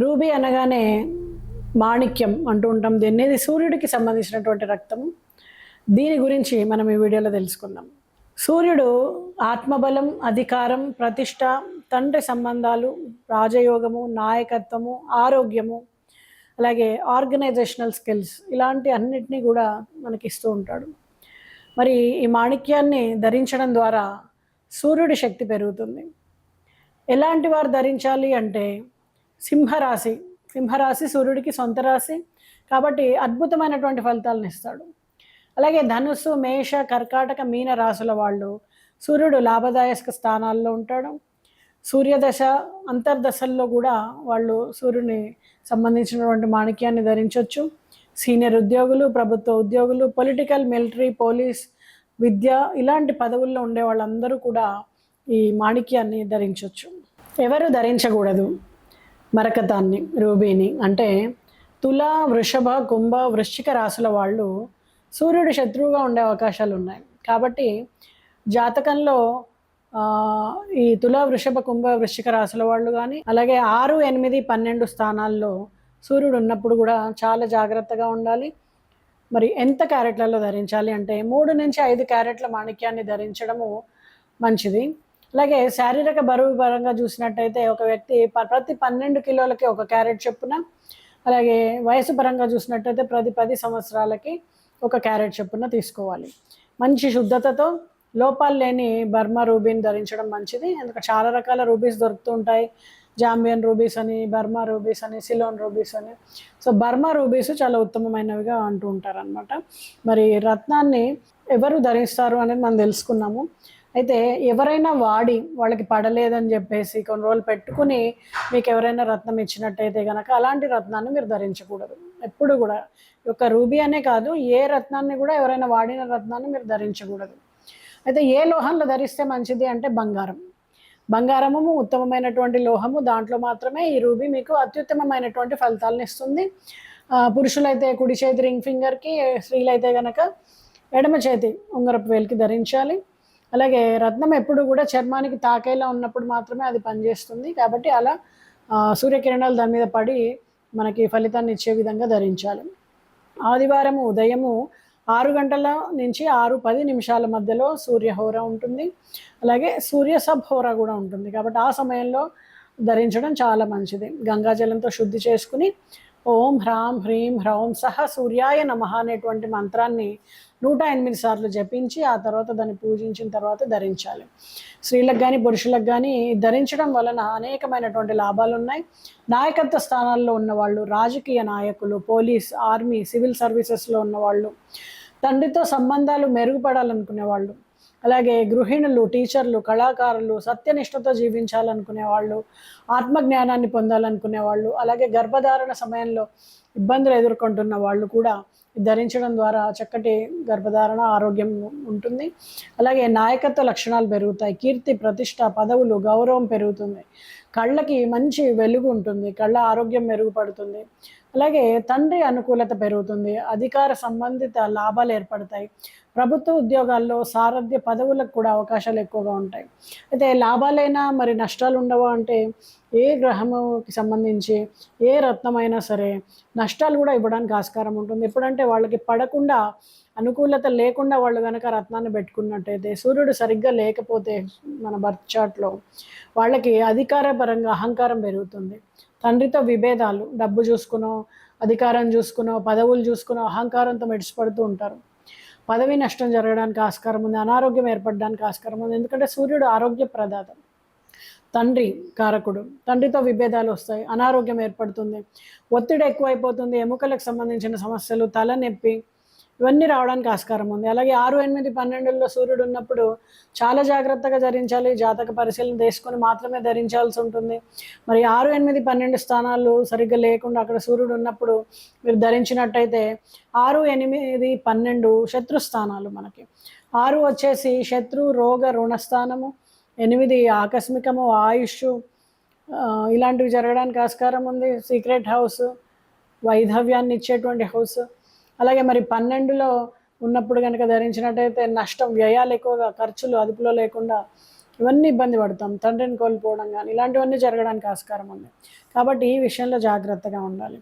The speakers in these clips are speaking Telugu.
రూబీ అనగానే మాణిక్యం అంటూ ఉంటాం. దీన్ని ఇది సూర్యుడికి సంబంధించినటువంటి రక్తం దీని గురించి మనం ఈ వీడియోలో తెలుసుకుందాం. సూర్యుడు ఆత్మబలం అధికారం ప్రతిష్ట తండ్రి సంబంధాలు రాజయోగము నాయకత్వము ఆరోగ్యము అలాగే ఆర్గనైజేషనల్ స్కిల్స్ ఇలాంటి అన్నిటినీ కూడా మనకి ఇస్తూ ఉంటాడు. మరి ఈ మాణిక్యాన్ని ధరించడం ద్వారా సూర్యుడి శక్తి పెరుగుతుంది. ఎలాంటి వారు ధరించాలి అంటే సింహరాశి. సింహరాశి సూర్యుడికి సొంత రాశి కాబట్టి అద్భుతమైనటువంటి ఫలితాలను ఇస్తాడు. అలాగే ధనుస్సు మేష కర్కాటక మీన రాశుల వాళ్ళు సూర్యుడు లాభదాయక స్థానాల్లో ఉంటాడు. సూర్యదశ అంతర్దశల్లో కూడా వాళ్ళు సూర్యుని సంబంధించినటువంటి మాణిక్యాన్ని ధరించవచ్చు సీనియర్ ఉద్యోగులు ప్రభుత్వ ఉద్యోగులు పొలిటికల్ మిలిటరీ పోలీస్ విద్య ఇలాంటి పదవుల్లో ఉండే వాళ్ళందరూ కూడా ఈ మాణిక్యాన్ని ధరించవచ్చు ఎవరు ధరించకూడదు? మరకతాన్ని రూబీని అంటే తుల వృషభ కుంభ వృశ్చిక రాసుల వాళ్ళు సూర్యుడు శత్రువుగా ఉండే అవకాశాలు ఉన్నాయి. కాబట్టి జాతకంలో ఈ తుల వృషభ కుంభ వృశ్చిక రాసుల వాళ్ళు కానీ అలాగే ఆరు ఎనిమిది పన్నెండు స్థానాల్లో సూర్యుడు ఉన్నప్పుడు కూడా చాలా జాగ్రత్తగా ఉండాలి. మరి ఎంత క్యారెట్లలో ధరించాలి అంటే మూడు నుంచి ఐదు క్యారెట్ల మాణిక్యాన్ని ధరించడము మంచిది. అలాగే శారీరక బరువు పరంగా చూసినట్టయితే ఒక వ్యక్తి ప- ప్రతి పన్నెండు కిలోలకి ఒక క్యారెట్ చొప్పున అలాగే వయసు పరంగా చూసినట్టయితే ప్రతి పది సంవత్సరాలకి ఒక క్యారెట్ చొప్పున తీసుకోవాలి. మంచి శుద్ధతతో లోపాలు లేని బర్మా రూబీని ధరించడం మంచిది. ఎందుకంటే చాలా రకాల రూబీస్ దొరుకుతూ ఉంటాయి. జాంబియన్ రూబీస్ అని బర్మా రూబీస్ అని సిలోన్ రూబీస్ అని. సో బర్మా రూబీస్ చాలా ఉత్తమమైనవిగా అంటూ ఉంటారనమాట మరి రత్నాన్ని ఎవరు ధరిస్తారు అనేది మనం తెలుసుకున్నాము. అయితే ఎవరైనా వాడి వాళ్ళకి పడలేదని చెప్పేసి కొన్ని రోజులు పెట్టుకుని మీకు ఎవరైనా రత్నం ఇచ్చినట్టయితే కనుక అలాంటి రత్నాన్ని మీరు ధరించకూడదు. ఎప్పుడు కూడా. ఒక యొక్క రూబీ అనే కాదు ఏ రత్నాన్ని కూడా ఎవరైనా వాడిన రత్నాన్ని మీరు ధరించకూడదు. అయితే ఏ లోహంలో ధరిస్తే మంచిది అంటే బంగారం. బంగారము ఉత్తమమైనటువంటి లోహము. దాంట్లో మాత్రమే ఈ రూబీ మీకు అత్యుత్తమమైనటువంటి ఫలితాలను ఇస్తుంది. పురుషులైతే కుడి చేతి రింగ్ ఫింగర్కి స్త్రీలైతే గనక ఎడమ చేతి ఉంగరపు వేలికి ధరించాలి. అలాగే రత్నం ఎప్పుడు కూడా చర్మానికి తాకేలా ఉన్నప్పుడు మాత్రమే అది పనిచేస్తుంది. కాబట్టి అలా సూర్యకిరణాలు దాని మీద పడి మనకి ఫలితాన్ని ఇచ్చే విధంగా ధరించాలి. ఆదివారము ఉదయము ఆరు గంటల నుంచి ఆరు పది నిమిషాల మధ్యలో సూర్యహోర ఉంటుంది. అలాగే సూర్య సబ్హోర కూడా ఉంటుంది. కాబట్టి ఆ సమయంలో ధరించడం చాలా మంచిది. గంగాజలంతో శుద్ధి చేసుకుని ఓం హ్రాం హ్రీం హ్రౌం సహ సూర్యాయ నమ అనేటువంటి మంత్రాన్ని నూట ఎనిమిది సార్లు జపించి ఆ తర్వాత దాన్ని పూజించిన తర్వాత ధరించాలి. స్త్రీలకు కానీ పురుషులకు కానీ ధరించడం వలన అనేకమైనటువంటి లాభాలు ఉన్నాయి. నాయకత్వ స్థానాల్లో ఉన్నవాళ్ళు రాజకీయ నాయకులు పోలీస్ ఆర్మీ సివిల్ సర్వీసెస్లో ఉన్నవాళ్ళు తండ్రితో సంబంధాలు మెరుగుపడాలనుకునే వాళ్ళు అలాగే గృహిణులు టీచర్లు కళాకారులు సత్యనిష్టతో జీవించాలనుకునే వాళ్ళు ఆత్మజ్ఞానాన్ని పొందాలనుకునే వాళ్ళు అలాగే గర్భధారణ సమయంలో ఇబ్బందులు ఎదుర్కొంటున్న వాళ్ళు కూడా ధరించడం ద్వారా చక్కటి గర్భధారణ ఆరోగ్యం ఉంటుంది. అలాగే నాయకత్వ లక్షణాలు పెరుగుతాయి. కీర్తి ప్రతిష్ట పదవులు గౌరవం పెరుగుతుంది. కళ్ళకి మంచి వెలుగు ఉంటుంది. కళ్ళ ఆరోగ్యం మెరుగుపడుతుంది. అలాగే తండ్రి అనుకూలత పెరుగుతుంది అధికార సంబంధిత లాభాలు ఏర్పడతాయి. ప్రభుత్వ ఉద్యోగాల్లో సారథ్య పదవులకు కూడా అవకాశాలు ఎక్కువగా ఉంటాయి. అయితే లాభాలైనా మరి నష్టాలు ఉండవా అంటే ఏ గ్రహముకి సంబంధించి ఏ రత్నమైనా సరే నష్టాలు కూడా ఇవ్వడానికి ఆస్కారం ఉంటుంది. ఎప్పుడంటే వాళ్ళకి పడకుండా అనుకూలత లేకుండా వాళ్ళు కనుక రత్నాన్ని పెట్టుకున్నట్టయితే సూర్యుడు సరిగ్గా లేకపోతే మన బర్త్ చార్ట్లో వాళ్ళకి అధికారపరంగా అహంకారం పెరుగుతుంది. తండ్రితో విభేదాలు డబ్బు చూసుకునో అధికారం చూసుకునో పదవులు చూసుకునో అహంకారంతో మెడిసిపడుతూ ఉంటారు. పదవి నష్టం జరగడానికి ఆస్కారం ఉంది అనారోగ్యం ఏర్పడడానికి ఆస్కారం ఉంది. ఎందుకంటే సూర్యుడు ఆరోగ్య ప్రదాత తండ్రి కారకుడు. తండ్రితో విభేదాలు వస్తాయి అనారోగ్యం ఏర్పడుతుంది ఒత్తిడి ఎక్కువైపోతుంది ఎముకలకు సంబంధించిన సమస్యలు తలనొప్పి ఇవన్నీ రావడానికి ఆస్కారం ఉంది. అలాగే ఆరు ఎనిమిది పన్నెండులో సూర్యుడు ఉన్నప్పుడు చాలా జాగ్రత్తగా ధరించాలి జాతక పరిశీలన తీసుకొని మాత్రమే ధరించాల్సి ఉంటుంది. మరి ఆరు ఎనిమిది పన్నెండు స్థానాలు సరిగ్గా లేకుండా అక్కడ సూర్యుడు ఉన్నప్పుడు మీరు ధరించినట్టయితే ఆరు ఎనిమిది పన్నెండు శత్రు స్థానాలు మనకి. ఆరు వచ్చేసి శత్రు రోగ రుణస్థానము. ఎనిమిది ఆకస్మికము ఆయుష్ ఇలాంటివి జరగడానికి ఆస్కారం ఉంది. సీక్రెట్ హౌస్ వైధవ్యాన్ని ఇచ్చేటువంటి హౌస్. అలాగే మరి పన్నెండులో ఉన్నప్పుడు కనుక ధరించినట్టయితే నష్టం వ్యయాలు ఎక్కువగా ఖర్చులు అదుపులో లేకుండా ఇవన్నీ ఇబ్బంది పడతాం. తండ్రిని కోల్పోవడం కానీ ఇలాంటివన్నీ జరగడానికి ఆస్కారం ఉంది. కాబట్టి ఈ విషయంలో జాగ్రత్తగా ఉండాలి.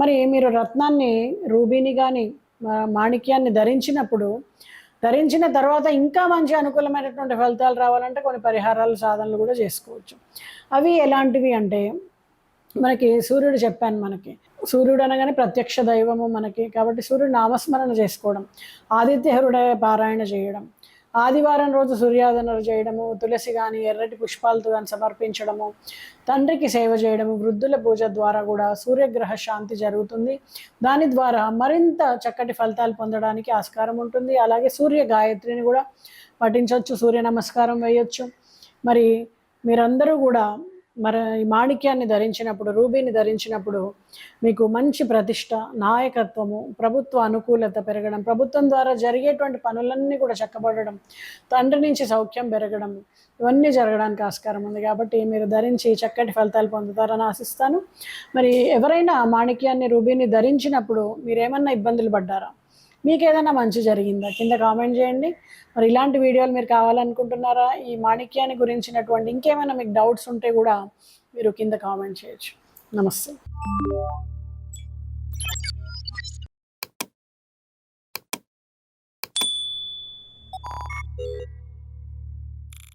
మరి మీరు రత్నాన్ని రూబీని కానీ మాణిక్యాన్ని ధరించినప్పుడు ధరించిన తర్వాత ఇంకా మంచి అనుకూలమైనటువంటి ఫలితాలు రావాలంటే కొన్ని పరిహారాలు సాధనలు కూడా చేసుకోవచ్చు. అవి ఎలాంటివి అంటే మనకి సూర్యుడు చెప్పాను మనకి. సూర్యుడు అనగానే ప్రత్యక్ష దైవము మనకి. కాబట్టి సూర్యుడు నామస్మరణ చేసుకోవడం ఆదిత్య హృదయ పారాయణ చేయడం ఆదివారం రోజు సూర్యాదనలు చేయడము తులసి కానీ ఎర్రటి పుష్పాలతో కానీ సమర్పించడము తండ్రికి సేవ చేయడము వృద్ధుల పూజ ద్వారా కూడా సూర్యగ్రహ శాంతి జరుగుతుంది. దాని ద్వారా మరింత చక్కటి ఫలితాలు పొందడానికి ఆస్కారం ఉంటుంది. అలాగే సూర్య గాయత్రిని కూడా పఠించవచ్చు సూర్య నమస్కారం వేయొచ్చు. మరి మీరందరూ కూడా మరి ఈ మాణిక్యాన్ని ధరించినప్పుడు రూబీని ధరించినప్పుడు మీకు మంచి ప్రతిష్ట నాయకత్వము ప్రభుత్వ అనుకూలత పెరగడం ప్రభుత్వం ద్వారా జరిగేటువంటి పనులన్నీ కూడా చక్కబడడం తండ్రి నుంచి సౌఖ్యం పెరగడం ఇవన్నీ జరగడానికి ఆస్కారం ఉంది. కాబట్టి మీరు ధరించి చక్కటి ఫలితాలు పొందుతారని ఆశిస్తాను. మరి ఎవరైనా మాణిక్యాన్ని రూబీని ధరించినప్పుడు మీరు ఏమన్నా ఇబ్బందులు పడ్డారా? మీకు ఏదైనా మంచి జరిగిందా? కింద కామెంట్ చేయండి. మరి ఇలాంటి వీడియోలు మీరు కావాలనుకుంటున్నారా? ఈ మాణిక్యాన్ని గురించినటువంటి ఇంకేమైనా మీకు డౌట్స్ ఉంటే కూడా మీరు కింద కామెంట్ చేయొచ్చు. నమస్తే.